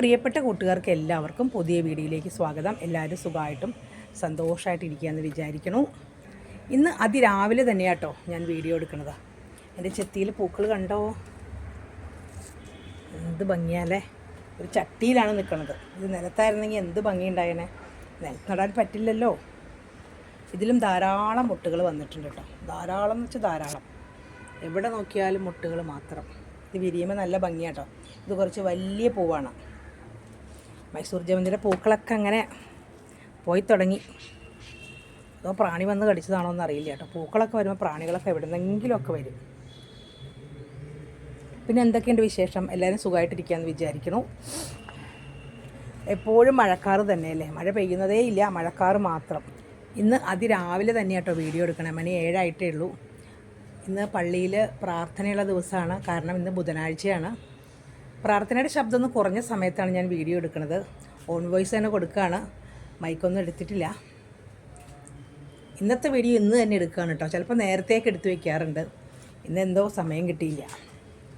പ്രിയപ്പെട്ട കൂട്ടുകാർക്ക് എല്ലാവർക്കും പുതിയ വീഡിയോയിലേക്ക് സ്വാഗതം. എല്ലാവരും സുഖമായിട്ടും സന്തോഷമായിട്ട് ഇരിക്കുകയെന്ന് വിചാരിക്കണു ഇന്ന് അതിരാവിലെ തന്നെയാട്ടോ ഞാൻ വീഡിയോ എടുക്കുന്നത്. എന്റെ ചെത്തിയിൽ പൂക്കൾ കണ്ടോ? എന്ത് ഭംഗിയാലേ ഒരു ചട്ടിയിലാണ് നിൽക്കുന്നത്. ഇത് നിലത്തായിരുന്നെങ്കിൽ എന്ത് ഭംഗിയുണ്ടായേനെ? നിലത്ത് നടാൻ പറ്റില്ലല്ലോ. ഇതിലും ധാരാളം മുട്ടുകൾ വന്നിട്ടുണ്ട് കേട്ടോ. ധാരാളം എന്ന് വെച്ചാൽ ധാരാളം. എവിടെ നോക്കിയാലും മുട്ടുകൾ മാത്രം. ഇത് വിരിയുമ്പോൾ നല്ല ഭംഗിയാട്ടോ. ഇത് കുറച്ച് വലിയ പൂവാണ്. മൈസൂർ ജമന്തിയുടെ പൂക്കളൊക്കെ അങ്ങനെ പോയി തുടങ്ങി. അതോ പ്രാണി വന്ന് കടിച്ചതാണോ എന്ന് അറിയില്ല കേട്ടോ. പൂക്കളൊക്കെ വരുമ്പോൾ പ്രാണികളൊക്കെ എവിടെ നിന്നെങ്കിലുമൊക്കെ വരും. പിന്നെ എന്തൊക്കെയുണ്ട് വിശേഷം? എല്ലാവരും സുഖമായിട്ടിരിക്കുകയെന്ന് വിചാരിക്കുന്നു. എപ്പോഴും മഴക്കാറ് തന്നെയല്ലേ? മഴ പെയ്യുന്നതേ ഇല്ല മഴക്കാറ് മാത്രം. ഇന്ന് അതിരാവിലെ തന്നെ കേട്ടോ വീഡിയോ എടുക്കണേ. മണി ഏഴായിട്ടേ ഉള്ളൂ. ഇന്ന് പള്ളിയിൽ പ്രാർത്ഥനയുള്ള ദിവസമാണ്. കാരണം ഇന്ന് ബുധനാഴ്ചയാണ്. പ്രാർത്ഥനയുടെ ശബ്ദം ഒന്ന് കുറഞ്ഞ സമയത്താണ് ഞാൻ വീഡിയോ എടുക്കുന്നത്. ഓൺ വോയിസ് തന്നെ കൊടുക്കുകയാണ് മൈക്കൊന്നും എടുത്തിട്ടില്ല. ഇന്നത്തെ വീഡിയോ ഇന്ന് തന്നെ എടുക്കുകയാണ് കേട്ടോ ചിലപ്പോൾ നേരത്തേക്ക് എടുത്തു വയ്ക്കാറുണ്ട് ഇന്ന് എന്തോ സമയം കിട്ടിയില്ല.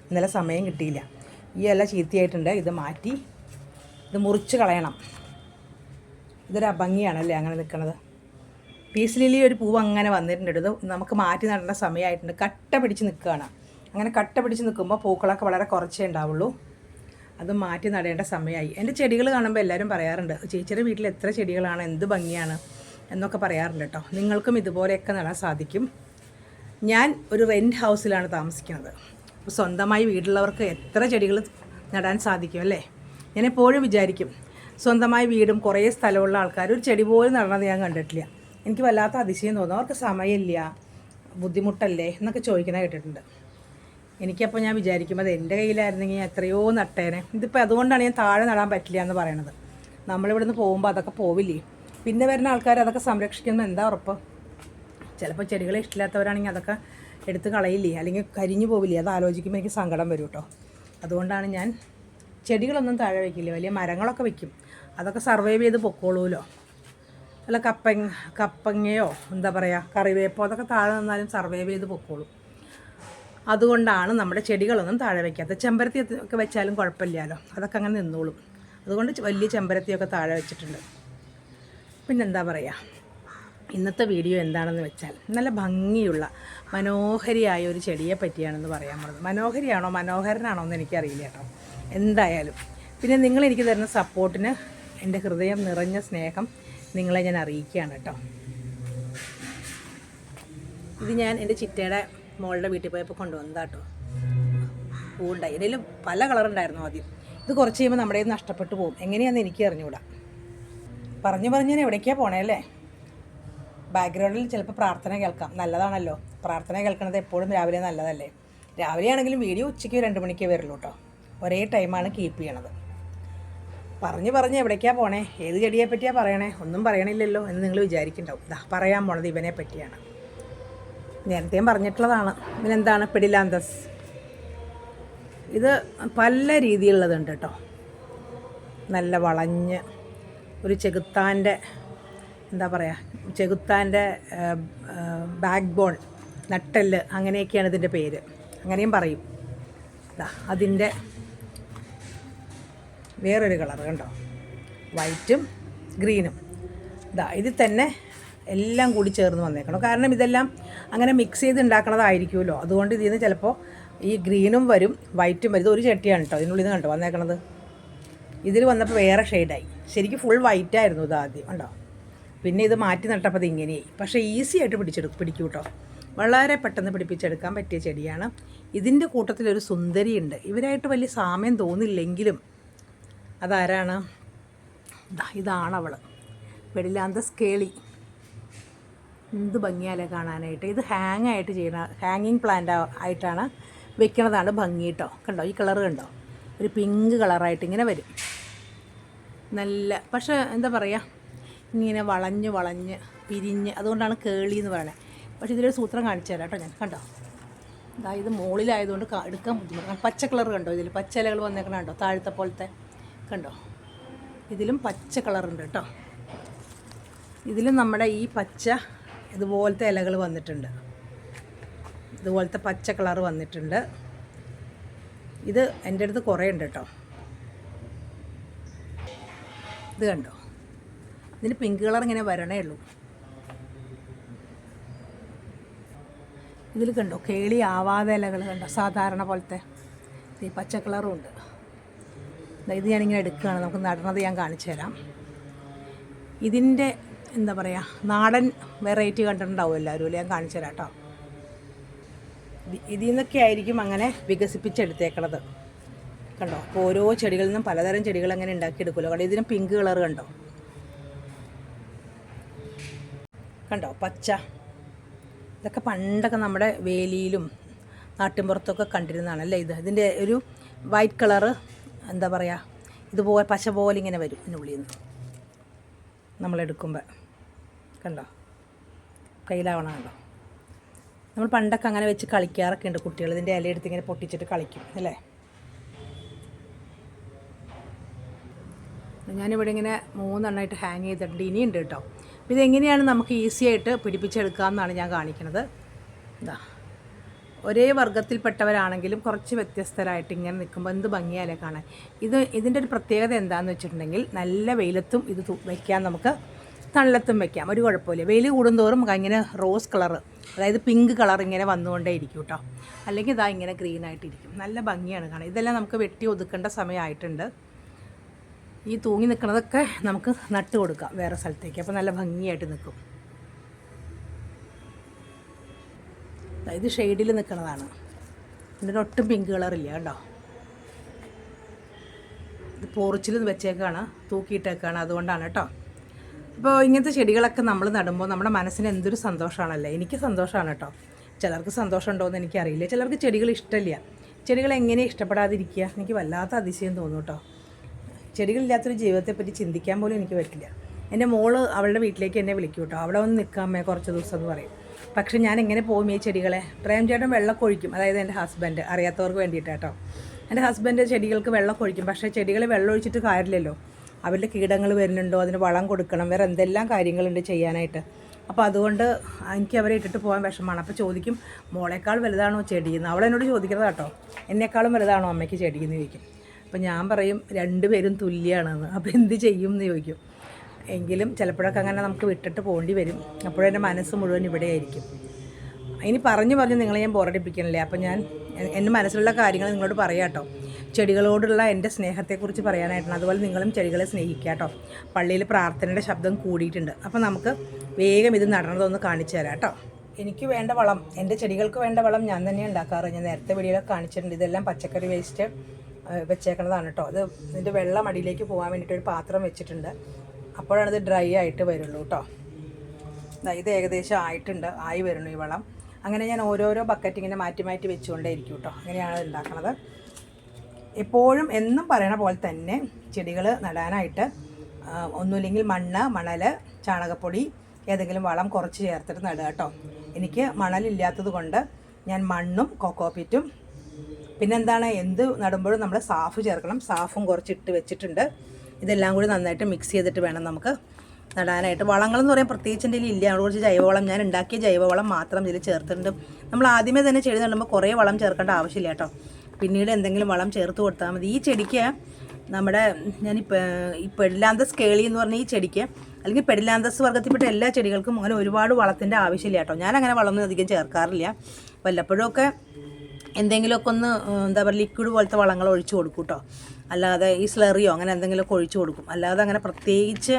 ഇന്നലെ സമയം കിട്ടിയില്ല. ഈ ഇല ചീത്തയായിട്ടുണ്ട്. ഇത് മാറ്റി ഇത് മുറിച്ച് കളയണം. ഇതൊരു അഭംഗിയാണല്ലേ അങ്ങനെ നിൽക്കുന്നത് പീസ് ലിലി ഒരു പൂവ് അങ്ങനെ വന്നിട്ടുണ്ട് ഇത് നമുക്ക് മാറ്റി നടേണ്ട സമയമായിട്ടുണ്ട്. കട്ട പിടിച്ച് നിൽക്കുകയാണ് അങ്ങനെ കട്ട പിടിച്ച് നിൽക്കുമ്പോൾ പൂക്കളൊക്കെ വളരെ കുറച്ചേ ഉണ്ടാവുള്ളൂ. അത് മാറ്റി നടേണ്ട സമയമായി എന്റെ ചെടികൾ കാണുമ്പോൾ എല്ലാവരും പറയാറുണ്ട് ചേച്ചിയുടെ വീട്ടിൽ എത്ര ചെടികളാണ്? എന്ത് ഭംഗിയാണ്? എന്നൊക്കെ പറയാറുണ്ട് കേട്ടോ നിങ്ങൾക്കും ഇതുപോലെയൊക്കെ നടാൻ സാധിക്കും. ഞാൻ ഒരു റെന്റ് ഹൗസിലാണ് താമസിക്കുന്നത്. അപ്പോൾ സ്വന്തമായി വീടുള്ളവർക്ക് എത്ര ചെടികൾ നടാൻ സാധിക്കും അല്ലേ? ഞാൻ എപ്പോഴും വിചാരിക്കും സ്വന്തമായി വീടും കുറേ സ്ഥലമുള്ള ആൾക്കാർ ഒരു ചെടി പോലും നടന്നത് ഞാൻ കണ്ടിട്ടില്ല. എനിക്ക് വല്ലാത്ത അതിശയം തോന്നും അവർക്ക് സമയമില്ല ബുദ്ധിമുട്ടല്ലേ എന്നൊക്കെ ചോദിക്കുന്ന കേട്ടിട്ടുണ്ട്. എനിക്കപ്പോൾ ഞാൻ വിചാരിക്കും അത് എന്റെ കയ്യിലായിരുന്നെങ്കിൽ ഞാൻ എത്രയോ നട്ടേനെ. ഇതിപ്പോൾ അതുകൊണ്ടാണ് ഞാൻ താഴെ നടാൻ പറ്റില്ല എന്ന് പറയണത്. നമ്മളിവിടുന്ന് പോകുമ്പോൾ അതൊക്കെ പോവില്ലേ? പിന്നെ വരുന്ന ആൾക്കാർ അതൊക്കെ സംരക്ഷിക്കുമ്പോൾ എന്താ ഉറപ്പ്? ചിലപ്പോൾ ചെടികളെ ഇഷ്ടമില്ലാത്തവരാണെങ്കിൽ അതൊക്കെ എടുത്ത് കളയില്ലേ? അല്ലെങ്കിൽ കരിഞ്ഞു പോവില്ലേ? അത് ആലോചിക്കുമ്പോൾ എനിക്ക് സങ്കടം വരും കേട്ടോ. അതുകൊണ്ടാണ് ഞാൻ ചെടികളൊന്നും താഴെ വയ്ക്കില്ല വലിയ മരങ്ങളൊക്കെ വയ്ക്കും അതൊക്കെ സർവൈവ് ചെയ്ത് പൊക്കോളൂല്ലോ അല്ല കപ്പ കപ്പങ്ങയോ? എന്താ പറയുക കറിവേപ്പോ? അതൊക്കെ താഴെ നിന്നാലും സർവൈവ് ചെയ്ത് പൊക്കോളും. അതുകൊണ്ടാണ് നമ്മുടെ ചെടികളൊന്നും താഴെ വയ്ക്കാത്തത് ചെമ്പരത്തി ഒക്കെ വെച്ചാലും കുഴപ്പമില്ലല്ലോ. അതൊക്കെ അങ്ങനെ നിന്നോളും. അതുകൊണ്ട് വലിയ ചെമ്പരത്തിയൊക്കെ താഴെ വെച്ചിട്ടുണ്ട്. പിന്നെന്താ പറയുക ഇന്നത്തെ വീഡിയോ എന്താണെന്ന് വെച്ചാൽ നല്ല ഭംഗിയുള്ള മനോഹരിയായ ഒരു ചെടിയെ പറ്റിയാണെന്ന് പറയാൻ പറഞ്ഞത് മനോഹരിയാണോ മനോഹരനാണോ എന്ന് എനിക്കറിയില്ല കേട്ടോ. എന്തായാലും. പിന്നെ നിങ്ങൾ എനിക്ക് തരുന്ന സപ്പോർട്ടിന് എന്റെ ഹൃദയം നിറഞ്ഞ സ്നേഹം നിങ്ങളെ ഞാൻ അറിയിക്കുകയാണ് കേട്ടോ. ഇത് ഞാൻ എന്റെ ചിറ്റയുടെ മോളുടെ വീട്ടിൽ പോയപ്പോൾ കൊണ്ടുവന്നതാ കേട്ടോ. പൂവുണ്ടായി. ഇതിൽ പല കളറുണ്ടായിരുന്നു ആദ്യം. ഇത് കുറച്ച് കഴിയുമ്പോൾ നമ്മുടെ നഷ്ടപ്പെട്ടു പോകും. എങ്ങനെയാണെന്ന് എനിക്ക് അറിഞ്ഞുകൂടാ. പറഞ്ഞു പറഞ്ഞു ഞാൻ എവിടേക്കാണ് പോണേ അല്ലേ? ബാക്ക്ഗ്രൗണ്ടിൽ ചിലപ്പോൾ പ്രാർത്ഥന കേൾക്കാം. നല്ലതാണല്ലോ. പ്രാർത്ഥന കേൾക്കുന്നത് എപ്പോഴും രാവിലെ നല്ലതല്ലേ? രാവിലെ ആണെങ്കിലും വീഡിയോ ഉച്ചയ്ക്ക് രണ്ട് മണിക്കേ വരുള്ളൂ കേട്ടോ. ഒരേ ടൈമാണ് കീപ്പ് ചെയ്യണത്. പറഞ്ഞു പറഞ്ഞ് എവിടേക്കാണ് പോണേ? ഏത് ചെടിയെ പറ്റിയാണ് പറയണേ? ഒന്നും പറയണില്ലല്ലോ എന്ന് നിങ്ങൾ വിചാരിക്കുന്നുണ്ടാവും പറയാൻ പോണത് ഇവനെ പറ്റിയാണ് നേരത്തെയും പറഞ്ഞിട്ടുള്ളതാണ്. ഇതിനെന്താണ്? പിടിലാന്തസ് ഇത് പല രീതിയിലുള്ളതുണ്ട് കേട്ടോ. നല്ല വളഞ്ഞ് ഒരു ചെകുത്താന്റെ എന്താ പറയുക ചെകുത്താന്റെ ബാക്ക് ബോൺ നട്ടെല്ല് അങ്ങനെയൊക്കെയാണ് ഇതിന്റെ പേര്. അങ്ങനെയും പറയും. അതിന്റെ വേറൊരു കളർ കണ്ടോ? വൈറ്റും ഗ്രീനും ഇതാ ഇതിൽ തന്നെ എല്ലാം കൂടി ചേർന്ന് വന്നേക്കണം. കാരണം ഇതെല്ലാം അങ്ങനെ മിക്സ് ചെയ്ത് ഉണ്ടാക്കണതായിരിക്കുമല്ലോ അതുകൊണ്ട് ഇതിൽ നിന്ന് ചിലപ്പോൾ ഈ ഗ്രീനും വരും വൈറ്റും വരും. ഇത് ഒരു ചട്ടിയാണ് കേട്ടോ ഇതിനുള്ളിൽ നിന്ന് കണ്ടോ? വന്നേക്കണത്? ഇതിൽ വന്നപ്പോൾ വേറെ ഷെയ്ഡായി ശരിക്കും ഫുൾ വൈറ്റ് ആയിരുന്നു ഇത് ആദ്യം ഉണ്ടോ പിന്നെ ഇത് മാറ്റി നട്ടപ്പോൾ ഇത് ഇങ്ങനെയായി. പക്ഷേ ഈസി ആയിട്ട് പിടിച്ചെടുക്കും പിടിക്കും കേട്ടോ വളരെ പെട്ടെന്ന് പിടിപ്പിച്ചെടുക്കാൻ പറ്റിയ ചെടിയാണ്. ഇതിന്റെ കൂട്ടത്തിലൊരു സുന്ദരിയുണ്ട്. ഇവരായിട്ട് വലിയ സാമ്യം തോന്നില്ലെങ്കിലും അതാരാണ്? ഇതാണ് അവൾ വെടിലാന്ത സ്കേളി. എന്ത് ഭംഗിയാലേ കാണാനായിട്ട്. ഇത് ഹാങ് ആയിട്ട് ചെയ്യണ ഹാങ്ങിങ് പ്ലാന്റ് ആയിട്ടാണ് വെക്കണതാണ് ഭംഗി കേട്ടോ കണ്ടോ? ഈ കളർ കണ്ടോ? ഒരു പിങ്ക് കളറായിട്ട് ഇങ്ങനെ വരും. നല്ല പക്ഷേ എന്താ പറയുക ഇങ്ങനെ വളഞ്ഞ് വളഞ്ഞ് പിരിഞ്ഞ് അതുകൊണ്ടാണ് കേളി എന്ന് പറയുന്നത് പക്ഷേ ഇതിലൊരു സൂത്രം കാണിച്ചു തരാം കേട്ടോ ഞാൻ. കണ്ടോ? അതായത് മുകളിലായതുകൊണ്ട് എടുക്കാൻ ബുദ്ധിമുട്ടാണ് പച്ച കളർ കണ്ടോ ഇതിൽ പച്ച ഇലകൾ വന്നേക്കണ കണ്ടോ? താഴത്തെ പോലത്തെ. കണ്ടോ? ഇതിലും പച്ച കളറുണ്ട് കേട്ടോ ഇതിലും നമ്മുടെ ഈ പച്ച ഇതുപോലത്തെ ഇലകൾ വന്നിട്ടുണ്ട്. ഇതുപോലത്തെ പച്ച കളർ വന്നിട്ടുണ്ട്. ഇത് എന്റെ അടുത്ത് കുറേ ഉണ്ട് കേട്ടോ. ഇത് കണ്ടോ? ഇതിന് പിങ്ക് കളർ ഇങ്ങനെ വരണേ ഉള്ളൂ. ഇതിൽ കണ്ടോ? കേളി ആവാതെ ഇലകൾ കണ്ടോ? സാധാരണ പോലത്തെ ഈ പച്ച കളറും ഉണ്ട്. ഇത് ഞാനിങ്ങനെ എടുക്കുകയാണ്. നമുക്ക് നടണത് ഞാൻ കാണിച്ചു തരാം. ഇതിന്റെ എന്താ പറയുക നാടൻ വെറൈറ്റി കണ്ടിട്ടുണ്ടാവും എല്ലാവരും ഞാൻ കാണിച്ചു തരാം കേട്ടോ ഇതിൽ നിന്നൊക്കെ ആയിരിക്കും അങ്ങനെ വികസിപ്പിച്ചെടുത്തേക്കണത്. കണ്ടോ? അപ്പോൾ ഓരോ ചെടികളിൽ നിന്നും പലതരം ചെടികൾ അങ്ങനെ ഉണ്ടാക്കിയെടുക്കുമല്ലോ. കണ്ടോ? ഇതിന് പിങ്ക് കളർ കണ്ടോ? കണ്ടോ? പച്ച. ഇതൊക്കെ പണ്ടൊക്കെ നമ്മുടെ വേലിയിലും നാട്ടിൻപുറത്തൊക്കെ കണ്ടിരുന്നതാണ് അല്ലേ ഇത്? ഇതിന്റെ ഒരു വൈറ്റ് കളറ് എന്താ പറയുക ഇതുപോലെ പശ പോലെ ഇങ്ങനെ വരും ഇതിനുള്ളിൽ നിന്ന് നമ്മളെടുക്കുമ്പോൾ കണ്ടോ? കയ്യിലാവണം കണ്ടോ നമ്മൾ പണ്ടൊക്കെ അങ്ങനെ വെച്ച് കളിക്കാറൊക്കെ ഉണ്ട് കുട്ടികൾ. ഇതിന്റെ ഇലയെടുത്ത് ഇങ്ങനെ പൊട്ടിച്ചിട്ട് കളിക്കും അല്ലേ? ഞാനിവിടെ ഇങ്ങനെ മൂന്നെണ്ണമായിട്ട് ഹാങ് ചെയ്തിട്ടുണ്ട്. ഇനിയുണ്ട് കേട്ടോ. ഇതെങ്ങനെയാണ് നമുക്ക് ഈസി ആയിട്ട് പിടിപ്പിച്ചെടുക്കാമെന്നാണ് ഞാൻ കാണിക്കുന്നത് ഇതാ ഒരേ വർഗത്തിൽപ്പെട്ടവരാണെങ്കിലും കുറച്ച് വ്യത്യസ്തരായിട്ട് ഇങ്ങനെ നിൽക്കുമ്പോൾ എന്ത് ഭംഗിയാലേ കാണാൻ. ഇത് ഇതിന്റെ ഒരു പ്രത്യേകത എന്താണെന്ന് വെച്ചിട്ടുണ്ടെങ്കിൽ നല്ല വെയിലത്തും ഇത് വയ്ക്കാൻ നമുക്ക്. തണലത്തും വെക്കാം. ഒരു കുഴപ്പമില്ല. വെയിൽ കൂടുന്തോറും ഇങ്ങനെ റോസ് കളർ അതായത് പിങ്ക് കളർ ഇങ്ങനെ വന്നുകൊണ്ടേ ഇരിക്കും കേട്ടോ. അല്ലെങ്കിൽ ഇതാ ഇങ്ങനെ ഗ്രീൻ ആയിട്ടിരിക്കും നല്ല ഭംഗിയാണ് കാണാൻ. ഇതെല്ലാം നമുക്ക് വെട്ടി ഒതുക്കേണ്ട സമയമായിട്ടുണ്ട്. ഈ തൂങ്ങി നിൽക്കുന്നതൊക്കെ നമുക്ക് നട്ട് കൊടുക്കാം വേറെ സ്ഥലത്തേക്ക്. അപ്പോൾ നല്ല ഭംഗിയായിട്ട് നിൽക്കും. ഇത് ഷെയ്ഡിൽ നിൽക്കുന്നതാണ്. ഇതിന്റെ ഒട്ടും പിങ്ക് കളറില്ല കേട്ടോ. ഇത് പോറിച്ചിൽ വെച്ചേക്കാണ് തൂക്കിയിട്ടേക്കാണ് അതുകൊണ്ടാണ് കേട്ടോ. അപ്പോൾ ഇങ്ങനത്തെ ചെടികളൊക്കെ നമ്മൾ നടുമ്പോൾ നമ്മുടെ മനസ്സിന് എന്തൊരു സന്തോഷമാണല്ലേ എനിക്ക് സന്തോഷമാണ് കേട്ടോ. ചിലർക്ക് സന്തോഷം ഉണ്ടോ എന്ന് എനിക്കറിയില്ല. ചിലർക്ക് ചെടികൾ ഇഷ്ടമില്ല. ചെടികൾ എങ്ങനെ ഇഷ്ടപ്പെടാതിരിക്കുക? എനിക്ക് വല്ലാത്ത അതിശയം തോന്നും കേട്ടോ. ചെടികളില്ലാത്തൊരു ജീവിതത്തെപ്പറ്റി ചിന്തിക്കാൻ പോലും എനിക്ക് പറ്റില്ല. എന്റെ മോൾ അവളുടെ വീട്ടിലേക്ക് എന്നെ വിളിക്കും കേട്ടോ. അവിടെ വന്ന് നിൽക്കാമേ കുറച്ച് ദിവസം എന്ന് പറയും. പക്ഷെ ഞാൻ എങ്ങനെ പോകും ഈ ചെടികളെ? പ്രേം ചേട്ടൻ വെള്ളമൊക്കെ ഒഴിക്കും. അതായത് എന്റെ ഹസ്ബൻഡ് അറിയാത്തവർക്ക് വേണ്ടിയിട്ട് കേട്ടോ എന്റെ ഹസ്ബൻഡ് ചെടികൾക്ക് വെള്ളമൊക്കെ കൊഴിക്കും പക്ഷേ ചെടികൾ വെള്ളം ഒഴിച്ചിട്ട് കാര്യമില്ലല്ലോ. അവരുടെ കീടങ്ങൾ വരുന്നുണ്ടോ അതിന് വളം കൊടുക്കണം വേറെ എന്തെല്ലാം കാര്യങ്ങളുണ്ട് ചെയ്യാനായിട്ട്. അപ്പോൾ അതുകൊണ്ട് എനിക്ക് അവരെ ഇട്ടിട്ട് പോകാൻ വിഷമമാണ്. അപ്പോൾ ചോദിക്കും മോളേക്കാൾ വലുതാണോ ചെടിയെന്ന് അവളെന്നോട് ചോദിക്കുന്നത് കേട്ടോ. എന്നെക്കാളും വലുതാണോ അമ്മയ്ക്ക് ചെടിയെന്ന് ചോദിക്കും. അപ്പോൾ ഞാൻ പറയും രണ്ടുപേരും തുല്യമാണെന്ന് അപ്പോൾ എന്ത് ചെയ്യും എന്ന് ചോദിക്കും. എങ്കിലും ചിലപ്പോഴൊക്കെ അങ്ങനെ നമുക്ക് വിട്ടിട്ട് പോകേണ്ടി വരും. അപ്പോഴെന്റെ മനസ്സ് മുഴുവൻ ഇവിടെ ആയിരിക്കും. ഇനി പറഞ്ഞു പറഞ്ഞ് നിങ്ങളെ ഞാൻ ബോറടിപ്പിക്കണില്ലേ? അപ്പോൾ ഞാൻ എന്റെ മനസ്സിലുള്ള കാര്യങ്ങൾ നിങ്ങളോട് പറയാം കേട്ടോ. ചെടികളോടുള്ള എന്റെ സ്നേഹത്തെക്കുറിച്ച് പറയാനായിട്ടാണ് അതുപോലെ നിങ്ങളും ചെടികളെ സ്നേഹിക്കുക കേട്ടോ. പള്ളിയിൽ പ്രാർത്ഥനയുടെ ശബ്ദം കൂടിയിട്ടുണ്ട്. അപ്പോൾ നമുക്ക് വേഗം ഇത് നടന്നതൊന്ന് കാണിച്ചു തരാം കേട്ടോ. എനിക്ക് വേണ്ട വളം എന്റെ ചെടികൾക്ക് വേണ്ട വളം ഞാൻ തന്നെ ഉണ്ടാക്കാറ്. ഞാൻ നേരത്തെ വീടുകളൊക്കെ കാണിച്ചിട്ടുണ്ട്. ഇതെല്ലാം പച്ചക്കറി വേസ്റ്റ് വെച്ചേക്കണതാണ് കേട്ടോ. അത് ഇതിന്റെ വെള്ളം അടിയിലേക്ക് പോകാൻ വേണ്ടിയിട്ട് ഒരു പാത്രം വെച്ചിട്ടുണ്ട്. അപ്പോഴാണ് ഇത് ഡ്രൈ ആയിട്ട് വരുള്ളൂ കേട്ടോ. ഇത് ഏകദേശം ആയിട്ടുണ്ട്. ആയി വരുന്നു ഈ വളം. അങ്ങനെ ഞാൻ ഓരോരോ ബക്കറ്റ് ഇങ്ങനെ മാറ്റി മാറ്റി വെച്ചുകൊണ്ടേ ഇരിക്കും കേട്ടോ. അങ്ങനെയാണ് ഉണ്ടാക്കുന്നത് എപ്പോഴും എന്നും പറയണ പോലെ തന്നെ ചെടികൾ നടാനായിട്ട് ഒന്നുമില്ലെങ്കിൽ മണ്ണ് മണൽ ചാണകപ്പൊടി ഏതെങ്കിലും വളം കുറച്ച് ചേർത്തിട്ട് നടുക കേട്ടോ. എനിക്ക് മണലില്ലാത്തത് കൊണ്ട് ഞാൻ മണ്ണും കൊക്കോപ്പിറ്റും പിന്നെന്താണ്? എന്ത് നടുമ്പോഴും നമ്മൾ സാഫ് ചേർക്കണം. സാഫും കുറച്ച് ഇട്ട് വെച്ചിട്ടുണ്ട്. ഇതെല്ലാം കൂടി നന്നായിട്ട് മിക്സ് ചെയ്തിട്ട് വേണം നമുക്ക് നടാനായിട്ട്. വളങ്ങളെന്ന് പറയാൻ പ്രത്യേകിച്ച് എന്റെ ഇല്ല. അവിടെ കുറച്ച് ജൈവവളം ഞാൻ ഉണ്ടാക്കിയ ജൈവവളം മാത്രം ഇതിൽ ചേർത്തിട്ടുണ്ട്. നമ്മൾ ആദ്യമേ തന്നെ ചെടി നടുമ്പോൾ കുറേ വളം ചേർക്കേണ്ട ആവശ്യമില്ല കേട്ടോ. പിന്നീട് എന്തെങ്കിലും വളം ചേർത്ത് കൊടുത്താൽ മതി. ഈ ചെടിക്ക് നമ്മുടെ ഞാൻ ഈ പെഡിലാന്തസ് കേളി എന്ന് പറഞ്ഞ ഈ ചെടിക്ക് അല്ലെങ്കിൽ പെഡിലാന്തസ് വർഗത്തിൽപ്പെട്ട എല്ലാ ചെടികൾക്കും അങ്ങനെ ഒരുപാട് വളത്തിന്റെ ആവശ്യമില്ല കേട്ടോ. ഞാൻ അങ്ങനെ വളമൊന്നും അധികം ചേർക്കാറില്ല. വല്ലപ്പോഴൊക്കെ എന്തെങ്കിലുമൊക്കെ ഒന്ന് എന്താ പറയുക ലിക്വിഡ് പോലത്തെ വളങ്ങൾ ഒഴിച്ചു കൊടുക്കും കേട്ടോ അല്ലാതെ ഈ സ്ലറിയോ അങ്ങനെ എന്തെങ്കിലുമൊക്കെ ഒഴിച്ചു കൊടുക്കും. അല്ലാതെ അങ്ങനെ പ്രത്യേകിച്ച്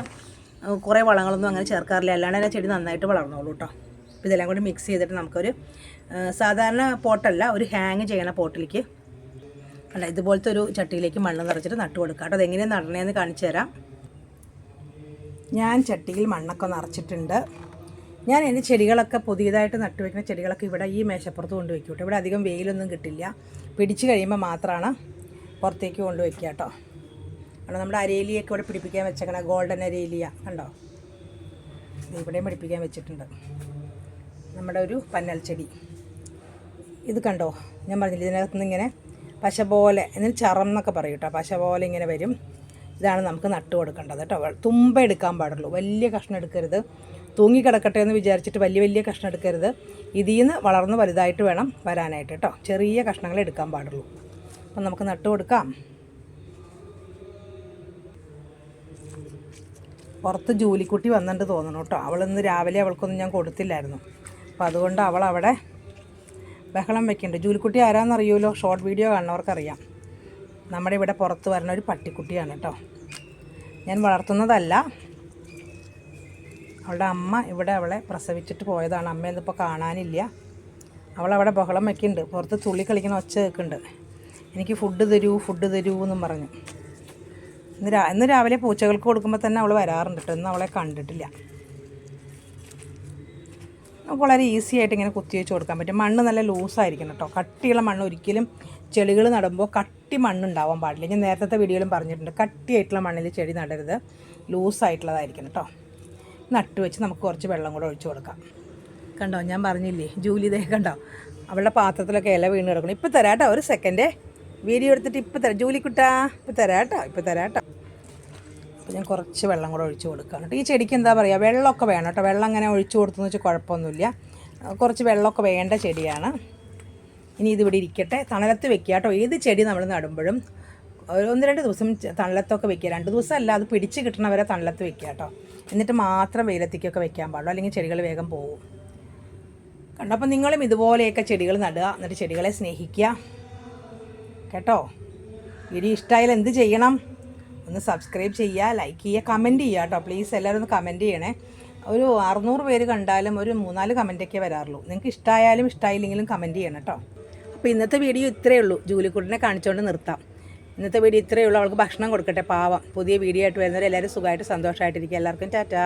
കുറേ വളങ്ങളൊന്നും അങ്ങനെ ചേർക്കാറില്ല. അല്ലാണ്ട് തന്നെ ചെടി നന്നായിട്ട് വളർന്നോളൂ കേട്ടോ അപ്പോൾ ഇതെല്ലാം കൂടി മിക്സ് ചെയ്തിട്ട് നമുക്കൊരു സാധാരണ പോട്ടല്ല ഒരു ഹാങ് ചെയ്യണ പോട്ടിലേക്ക് അല്ല ഇതുപോലത്തെ ഒരു ചട്ടിയിലേക്ക് മണ്ണ് നിറച്ചിട്ട് നട്ടു കൊടുക്കാം. കേട്ടോ അതെങ്ങനെയാണ് നടണേന്ന് കാണിച്ചു തരാം. ഞാൻ ചട്ടിയിൽ മണ്ണൊക്കെ നിറച്ചിട്ടുണ്ട്. ഞാൻ എന്റെ ചെടികളൊക്കെ പുതിയതായിട്ട് നട്ടുവെക്കുന്ന ചെടികളൊക്കെ ഇവിടെ ഈ മേശപ്പുറത്ത് കൊണ്ടുവയ്ക്കും കേട്ടോ. ഇവിടെ അധികം വെയിലൊന്നും കിട്ടില്ല. പിടിച്ചു കഴിയുമ്പോൾ മാത്രമാണ് പുറത്തേക്ക് കൊണ്ടുവയ്ക്കുക കേട്ടോ. കാരണം നമ്മുടെ അരേലിയൊക്കെ ഇവിടെ പിടിപ്പിക്കാൻ വെച്ചേക്കണ ഗോൾഡൻ അരേലിയ കണ്ടോ? ഇവിടെയും പിടിപ്പിക്കാൻ വെച്ചിട്ടുണ്ട്. നമ്മുടെ ഒരു പന്നൽ ചെടി ഇത് കണ്ടോ? ഞാൻ പറഞ്ഞില്ല ഇതിനകത്ത് നിന്ന് ഇങ്ങനെ പശ പോലെ എന്നിട്ട് ചറം എന്നൊക്കെ പറയും കേട്ടോ പശ പോലെ ഇങ്ങനെ വരും. ഇതാണ് നമുക്ക് നട്ട് കൊടുക്കേണ്ടത് കേട്ടോ തുമ്പ എടുക്കാൻ പാടുള്ളൂ. വലിയ കഷ്ണം എടുക്കരുത്. തൂങ്ങി കിടക്കട്ടെ എന്ന് വിചാരിച്ചിട്ട് വലിയ വലിയ കഷ്ണം എടുക്കരുത്. ഇതിൽ നിന്ന് വളർന്ന് വലുതായിട്ട് വേണം വരാനായിട്ട് കേട്ടോ ചെറിയ കഷ്ണങ്ങൾ എടുക്കാൻ പാടുള്ളൂ. അപ്പം നമുക്ക് നട്ട് കൊടുക്കാം. പുറത്ത് ജൂലിക്കുട്ടി വന്നിട്ട് തോന്നണം കേട്ടോ അവളിന്ന് രാവിലെ അവൾക്കൊന്നും ഞാൻ കൊടുത്തില്ലായിരുന്നു. അപ്പോൾ അതുകൊണ്ട് അവൾ അവിടെ ബഹളം വെക്കുന്നുണ്ട് ജൂലിക്കുട്ടി ആരാന്നറിയുമല്ലോ ഷോർട്ട് വീഡിയോ കാണുന്നവർക്കറിയാം. നമ്മുടെ ഇവിടെ പുറത്ത് വരുന്ന ഒരു പട്ടിക്കുട്ടിയാണ് കേട്ടോ ഞാൻ വളർത്തുന്നതല്ല. അവളുടെ അമ്മ ഇവിടെ അവളെ പ്രസവിച്ചിട്ട് പോയതാണ്. അമ്മ ഇന്നിപ്പോൾ കാണാനില്ല. അവളവിടെ ബഹളം വെക്കുന്നുണ്ട് പുറത്ത് തുള്ളി കളിക്കുന്ന ഒച്ച കേൾക്കുന്നുണ്ട് എനിക്ക് ഫുഡ് തരൂ ഫുഡ് തരൂ എന്നും പറഞ്ഞു. ഇന്ന് രാ ഇന്ന് രാവിലെ പൂച്ചകൾക്ക് കൊടുക്കുമ്പോൾ തന്നെ അവൾ വരാറുണ്ട് കേട്ടോ ഇന്ന് അവളെ കണ്ടിട്ടില്ല. വളരെ ഈസി ആയിട്ട് ഇങ്ങനെ കുത്തി വെച്ച് കൊടുക്കാൻ പറ്റും. മണ്ണ് നല്ല ലൂസായിരിക്കണം കേട്ടോ. കട്ടിയുള്ള മണ്ണ് ഒരിക്കലും ചെടികൾ നടുമ്പോൾ കട്ടി മണ്ണ് ഉണ്ടാവാൻ പാടില്ല. ഞാൻ നേരത്തെ വീഡിയോയിലും പറഞ്ഞിട്ടുണ്ട്. കട്ടിയായിട്ടുള്ള മണ്ണിൽ ചെടി നടരുത്. ലൂസായിട്ടുള്ളതായിരിക്കണം കേട്ടോ. നട്ട് വെച്ച് നമുക്ക് കുറച്ച് വെള്ളം കൂടെ ഒഴിച്ചു കൊടുക്കാം. കണ്ടോ? ഞാൻ പറഞ്ഞില്ലേ? ജൂലി ദേ കണ്ടോ? അവളുടെ പാത്രത്തിലൊക്കെ ഇല വീണ് കിടക്കണം ഇപ്പം തരാം കേട്ടോ. ഒരു സെക്കൻഡേ വീഡിയോ എടുത്തിട്ട് ഇപ്പം തരാം. ജൂലി കുട്ടാ ഇപ്പം തരാം കേട്ടോ. ഇപ്പം തരാം കേട്ടോ. അപ്പോൾ ഞാൻ കുറച്ച് വെള്ളം കൂടെ ഒഴിച്ച് കൊടുക്കുകയാണ് കേട്ടോ. ഈ ചെടിക്ക് എന്താ പറയുക വെള്ളമൊക്കെ വേണം കേട്ടോ. വെള്ളം അങ്ങനെ ഒഴിച്ചു കൊടുത്തെന്ന് വെച്ചാൽ കുഴപ്പമൊന്നുമില്ല. കുറച്ച് വെള്ളമൊക്കെ വേണ്ട ചെടിയാണ്. ഇനി ഇതിവിടെ ഇരിക്കട്ടെ. തണലത്ത് വെക്കുക കേട്ടോ. ഏത് ചെടി നമ്മൾ നടുമ്പോഴും ഒരു ഒന്ന് രണ്ട് ദിവസം തണലത്തൊക്കെ വെക്കുക. രണ്ട് ദിവസം അല്ല അത് പിടിച്ച് കിട്ടണവരെ തണലത്ത് വെക്കുക കേട്ടോ. എന്നിട്ട് മാത്രം വെയിലത്തേക്കൊക്കെ വെക്കാൻ പാടുള്ളൂ. അല്ലെങ്കിൽ ചെടികൾ വേഗം പോകും കണ്ടോ? അപ്പം നിങ്ങളും ഇതുപോലെയൊക്കെ ചെടികൾ നടുക. എന്നിട്ട് ചെടികളെ സ്നേഹിക്കുക. കേട്ടോ? ഇനി ഇഷ്ടമായാൽ എന്ത് ചെയ്യണം? ഒന്ന് സബ്സ്ക്രൈബ് ചെയ്യുക ലൈക്ക് ചെയ്യുക കമന്റ് ചെയ്യുക കേട്ടോ. പ്ലീസ് എല്ലാവരും ഒന്ന് കമന്റ് ചെയ്യണേ. ഒരു അറുന്നൂറ് പേര് കണ്ടാലും ഒരു മൂന്നാൽ കമന്റൊക്കെ വരാറുള്ളൂ. നിങ്ങൾക്ക് ഇഷ്ടമായാലും ഇഷ്ടമായില്ലെങ്കിലും കമന്റ് ചെയ്യണം കേട്ടോ. അപ്പോൾ ഇന്നത്തെ വീഡിയോ ഇത്രയേ ഉള്ളൂ. ജൂലിക്കുട്ടിനെ കാണിച്ചുകൊണ്ട് നിർത്താം. ഇന്നത്തെ വീഡിയോ ഇത്രയേ ഉള്ളൂ. അവൾക്ക് ഭക്ഷണം കൊടുക്കട്ടെ പാവം. പുതിയ വീഡിയോ ആയിട്ട് വരുന്നവർ എല്ലാവരും സുഖമായിട്ട് സന്തോഷമായിട്ടിരിക്കുക. എല്ലാവർക്കും ടാറ്റാ.